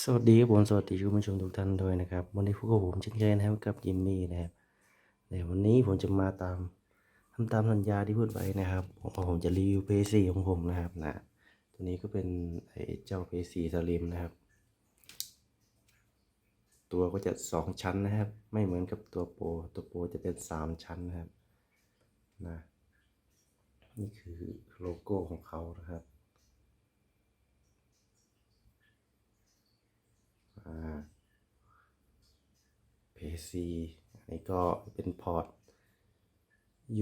สวัสดีครับผมสวัสดีคุณผู้ชมทุกท่านด้วยนะครับ วันนี้พวกบผมเช่นเคยนะครับกับยิมมี่นะครับในวันนี้ผมจะมาตามทำตามสัญญาที่พูดไว้นะครับผมผมจะรีวิวเพย์ซีของผมนะครับนะตัวนี้ก็เป็นไอ้เจ้าเพย์ซีสลิมนะครับ ตัวก็จะสองชั้นนะครับ ไม่เหมือนกับตัวโปรตัวโปรจะเป็นสามชั้นนะครับนะนี่คือโลโก้ของเขานะครับ PC อันนี้ก็เป็นพอร์ต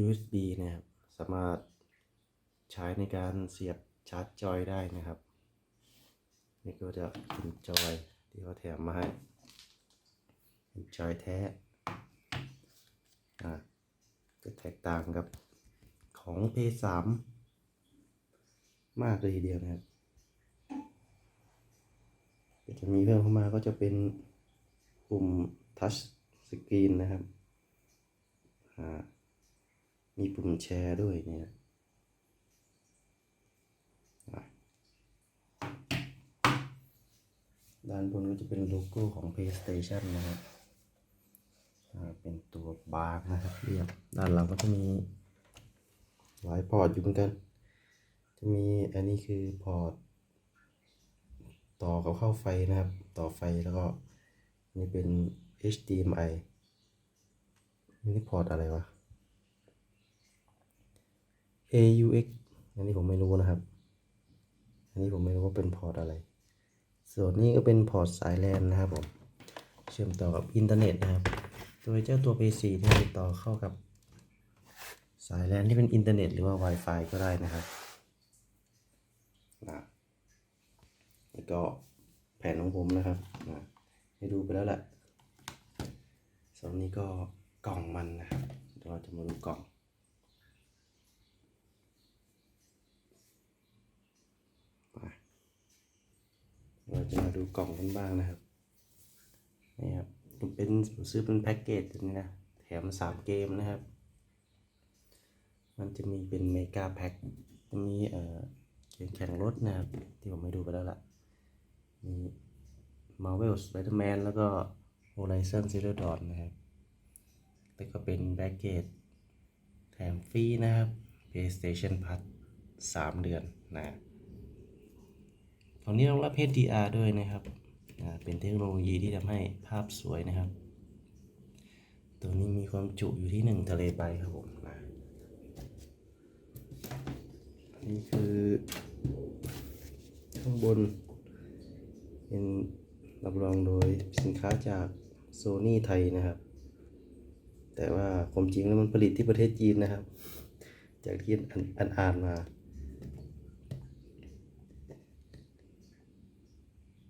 USB นะครับ สามารถใช้ในการเสียบชาร์จจอยได้นะครับ นี่ก็จะเป็นจอยที่เขาแถมมาให้เป็นจอยแท้ อ่าจะแตกต่างกับของ P3 มากเลยทีเดียวนะครับ ก็จะมีเพิ่มเข้ามาก็จะเป็นปุ่มทัชสกรีนนะครับอ่ามีปุ่มแชร์ด้วยเนี่ยด้านบนก็จะเป็นโลโก้ของ PlayStation นะครับอ่าเป็นตัวบาร์นะครับเรียบด้านหลังก็จะมีหลายพอร์ตอยู่เหมือนกัน จะมีอันนี้คือพอร์ต ต่อกับเข้าไฟนะครับ ต่อไฟแล้วก็นี่เป็น HDMI นี่พอร์ตอะไรวะ AUX อันนี้ผมไม่รู้นะครับ อันนี้ผมไม่รู้ว่าเป็นพอร์ตอะไร ส่วนนี้ก็เป็นพอร์ตสายแลนนะครับผม เชื่อมต่อกับอินเทอร์เน็ตนะครับ โดยเจ้าตัว PC นี่ติดต่อเข้ากับ สายแลนที่เป็นอินเทอร์เน็ตหรือว่า Wi-Fi ก็ได้นะครับนะ แล้วก็แผนของผมนะครับนะให้ดูไปแล้วแหละส่วนนี้ก็กล่องมันนะครับเดี๋ยวเราจะมาดูกล่องมาเราจะมาดูกล่องกันบ้างนะครับนี่ครับผมเป็นผมซื้อเป็นแพ็กเกจนี่นะ แถมสามเกมนะครับ มันจะมีเป็นเมกาแพ็คจะมีเอ่อเกมแข่งรถนะครับ ที่ผมไม่ดูไปแล้วล่ะ มี Marvel Spider-Man แล้วก็ Horizon Zero Dawn นะครับ แล้วก็เป็นแบ็กเกจแถมฟรีนะครับ PlayStation Plus 3 เดือนนะฝั่งนี้รองรับ HDR ด้วยนะครับ เป็นเทคโนโลยีที่ทำให้ภาพสวยนะครับ ตัวนี้มีความจุอยู่ที่ 1 ทะเลใบครับผมนะอันนี่คือข้างบน เป็นรับรองโดยสินค้าจากโซ n y ไทยนะครับ แต่ว่าความจริงแล้วมันผลิตที่ประเทศจีนนะครับ จากที่อ่านอ่านมา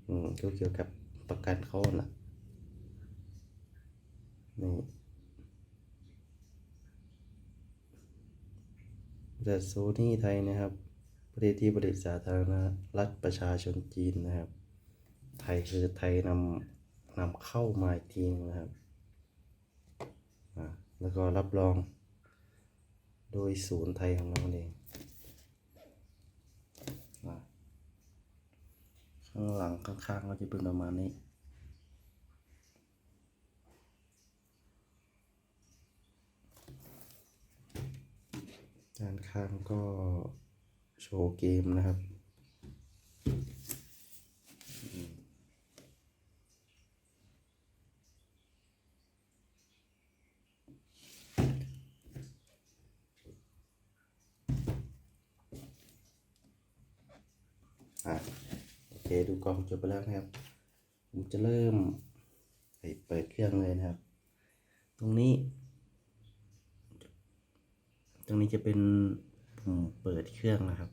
อืมก็เกี่ยวกับประกันเขาน่ะนี่แต่โซนี่ไทยนะครับ ประเทศที่ผลิตสาธารณรัฐประชาชนจีนนะครับ ไทยคือไทยนำนำเข้ามาอีกทีนึงนะครับแล้วก็รับรอง โดยศูนย์ไทยของเราเองข้างหลังข้างๆก็จะเป็นประมาณนี้ด้านข้างก็โชว์เกมนะครับ อะโอเคดูกล้องจบไปแล้วนะครับ ผมจะเริ่มไปเปิดเครื่องเลยนะครับ ตรงนี้ ตรงนี้จะเป็นปุ่มเปิดเครื่องนะครับ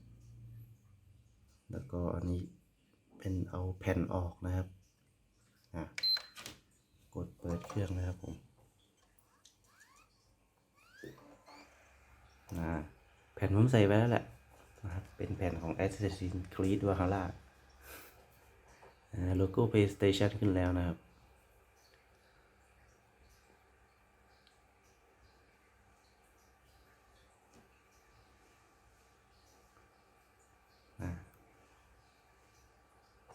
แล้วก็อันนี้เป็นเอาแผ่นออกนะครับอะกดเปิดเครื่องนะครับผมอ่าแผ่นผมใส่ไว้แล้วแหละ นะครับเป็นแผ่นของ Assassin's Creed Valhalla โลโก้ PlayStation ขึ้นแล้วนะครับ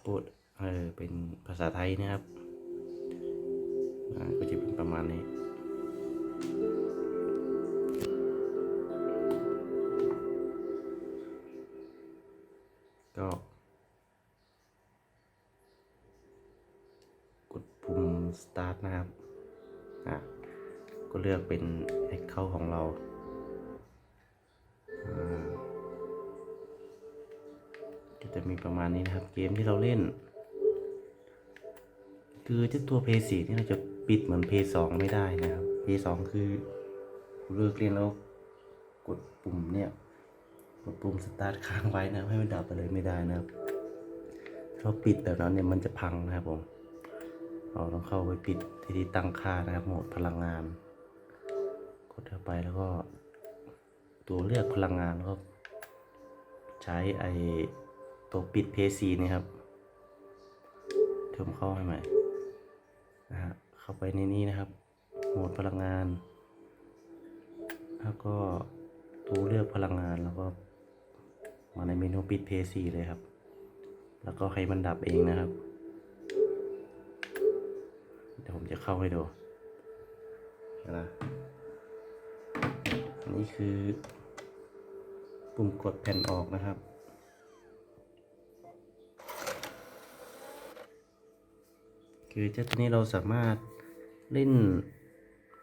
โปรดเออเป็นภาษาไทยนะครับก็จะเป็นประมาณนี้ อะก็เลือกเป็น account ของเราก็จะมีประมาณนี้นะครับ เกมที่เราเล่น คือเจ้าตัว p 4นี่เราจะปิดเหมือน p 2ไม่ได้นะครับ p 2คือเลิกเล่นแล้วกดปุ่มเนี่ยกดปุ่ม start ค้างไว้นะให้มันดับไปเลยไม่ได้นะครับถ้าเราปิดแบบนั้นเนี่ยมันจะพังนะครับผม เราต้องเข้าไปปิดที่ที่ตั้งค่านะครับโหมดพลังงาน กดเข้าไปแล้วก็ ตัวเลือกพลังงานก็ใช้ไอตัวปิดเพซีนี่ครับเทิมเข้าให้ใหม่นะฮะเข้าไปในนี้นะครับ โหมดพลังงาน แล้วก็ตัวเลือกพลังงานแล้วก็มาในเมนูปิดเพซีเลยครับ แล้วก็ให้มันดับเองนะครับ เดี๋ยวผมจะเข้าให้ดูนะอันนี้คือปุ่มกดแผ่นออกนะครับ คือเจ้าตัวนี้เราสามารถเล่น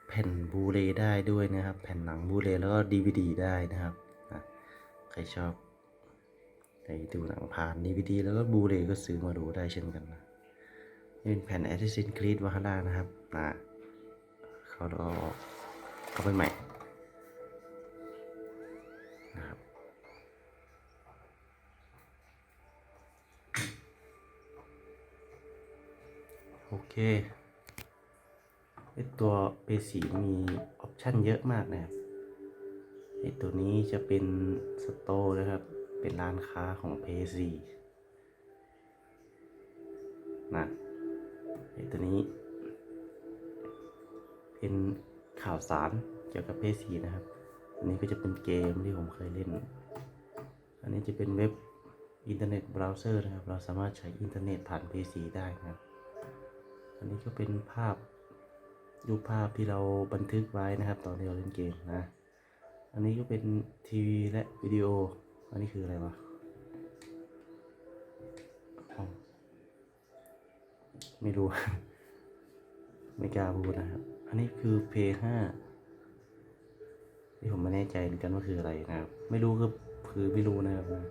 แผ่นบูเรได้ด้วยนะครับ แผ่นหนังบูเรแล้วก็ดีวดีได้นะครับใครชอบไปดูหนังผ่านดีวดีแล้วก็บูเรก็ซื้อมาดูได้เช่นกันนะ เป็นแผ่น Assassin's Creed Valhalla นะครับนะเขาเอาเข้าไปใหม่นะครับโอเคไอตัวเปสีมีออปชันเยอะมากนะครับไอตัวนี้จะเป็นสโตร์นะครับ เป็นร้านค้าของเพซีนะ ตัวนี้ เป็นข่าวสารเกี่ยวกับเพซีนะครับ อันนี้ก็จะเป็นเกมที่ผมเคยเล่น อันนี้จะเป็นเว็บอินเทอร์เน็ตเบราว์เซอร์นะครับ เราสามารถใช้อินเทอร์เน็ตผ่าน PC ได้นะครับ อันนี้ก็เป็นภาพรูปภาพที่เราบันทึกไว้นะครับ ตอนที่เราเล่นเกมนะ อันนี้ก็เป็นทีวีและวิดีโอ อันนี้คืออะไรวะ ไม่รู้ ไม่กล้าพูดนะครับ อันนี้คือ p 5ที่ผมไม่แน่ใจเหมือนกันว่าคืออะไรนะครับ ไม่รู้ก็คือไม่รู้นะครับนะ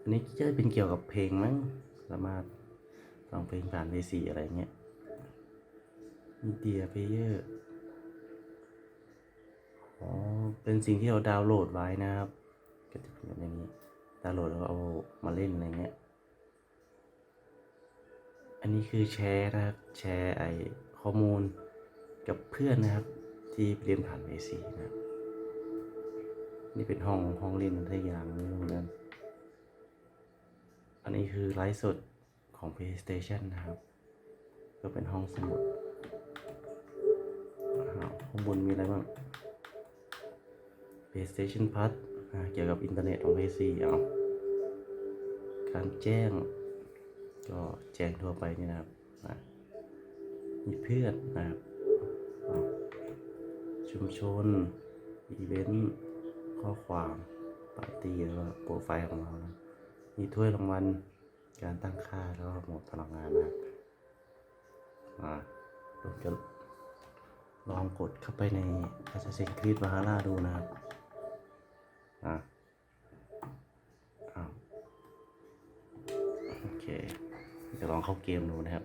อันนี้จะเป็นเกี่ยวกับเพลงมั้งสามารถฟังเพลงผ่าน V4 อะไรเงี้ยมีเดียเพเยอร์อ๋อเป็นสิ่งที่เราดาวน์โหลดไว้นะครับก็จะเป็นแบบนี้ดาวน์โหลดแล้วเอามาเล่นอะไรเงี้ย อันนี้คือแชร์นะครับ แชร์ไอข้อมูลกับเพื่อนนะครับ ที่เรียนผ่านเอซีนะครับนี่เป็นห้องห้องเรียนอะไรอย่างนี้เหมือนกันอันนี้คือไลฟ์สดของ PlayStation นะครับ ก็เป็นห้องสมุดข้างบนมีอะไรบ้าง PlayStation Plus เกี่ยวกับอินเทอร์เน็ตของ PC เอาการแจ้ง ก็แจ้งทั่วไปนี่นะครับนะมีเพื่อนนะครับ ชุมชน อีเวนต์ ข้อความปาร์ตี้แล้วก็โปรไฟล์ของเรานะมีถ้วยรางวัล การตั้งค่าแล้วก็หมดพลังงานนะครับอ่าเราจะลองกดเข้าไปใน Assassin's Creed Valhalla ดูนะครับอ่าอ้าวโอเค จะลองเข้าเกมดูนะครับ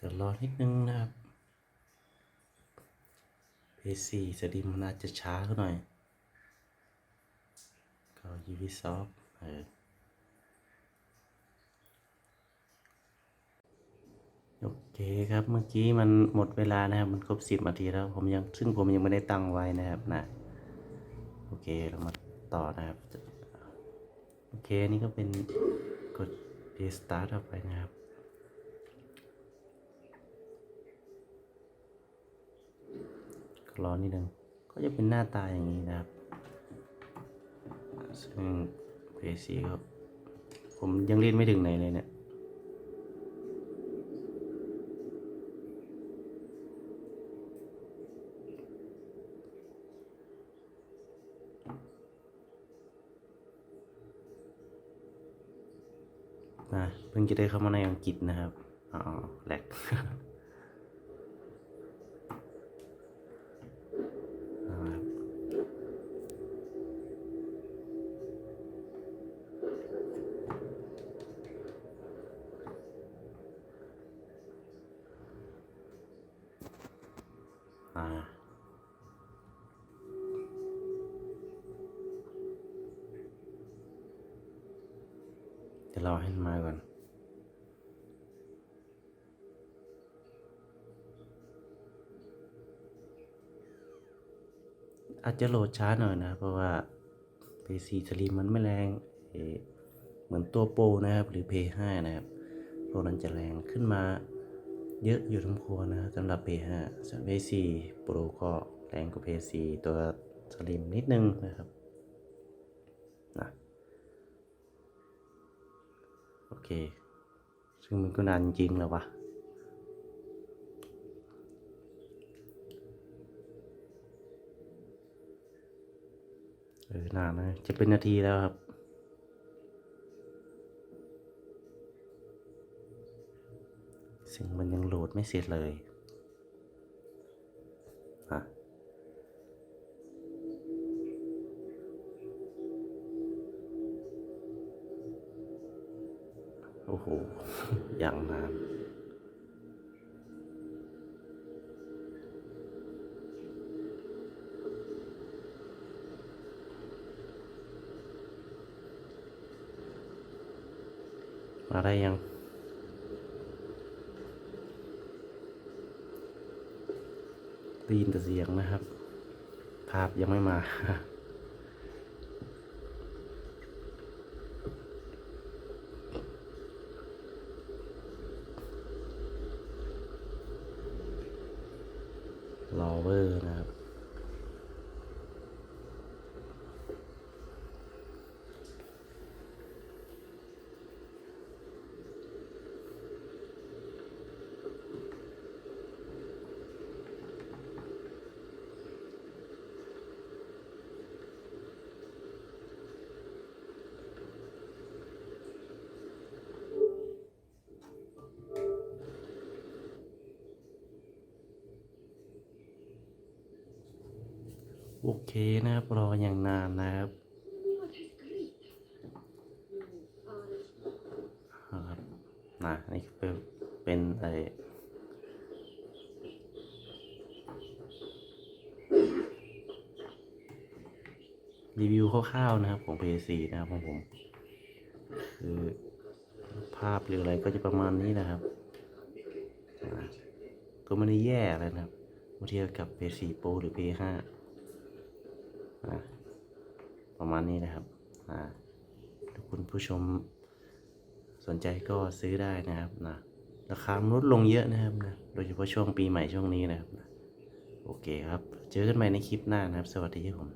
เดี๋ยวรอนิดนึงนะครับ P4 สตรีมมันอาจจะช้าขึ้นหน่อย ก็ Ubisoft เออโอเคครับเมื่อกี้มันหมดเวลานะครับมันครบสิบนาทีแล้วผมยังซึ่งผมยังไม่ได้ตั้งไว้นะครับนะโอเคเรามาต่อนะครับ โอเคอันนี่ก็เป็นกด restart เข้าไปนะครับ ร้อนนิดนึงก็จะเป็นหน้าตาอย่างนี้นะครับ ซึ่ง PC ก็ผมยังเล่นไม่ถึงไหนเลยเนี่ยนะเพิ่งจะได้เข้ามาในอังกฤษนะครับ อ๋อแหลก รอให้มาก่อนอาจจะโหลดช้าหน่อยนะ เพราะว่า PC สลิมมันไม่แรงเหมือนตัวโปรนะครับ หรือ P5 นะครับโปรนั้นจะแรงขึ้นมาเยอะอยู่ทั้งควรนะสำหรับ P5 ส่วน P4 Pro ก็แรงกว่า P4 ตัวสลิมนิดนึงนะครับนะ โอเค ซึ่งมันก็นานจริงแล้ววะเออนานนะ จะเป็นนาทีแล้วครับ สิ่งมันยังโหลดไม่เสร็จเลย อ้โหอย่างนานมาได้ยัง ได้ยินแต่เสียงนะครับ ภาพยังไม่มา รอเวอร์นะครับ โอเคนะครับ รออย่างนานนะครับครับนะนี่เป็นเป็นไอรีวิวคร่าวๆนะครับของ PS4 นะครับของผม คือภาพหรืออะไรก็จะประมาณนี้นะครับ ก็ไม่ได้แย่อะไรนะครับเมื่อเทียบกับ PS4 Pro หรือ PS5 อ่า ประมาณนี้นะครับถ้าคุณผู้ชมสนใจก็ซื้อได้นะครับนะราคาลดลงเยอะนะครับนะโดยเฉพาะช่วงปีใหม่ช่วงนี้นะครับนะโอเคครับ เจอกันใหม่ในคลิปหน้านะครับ สวัสดีครับผม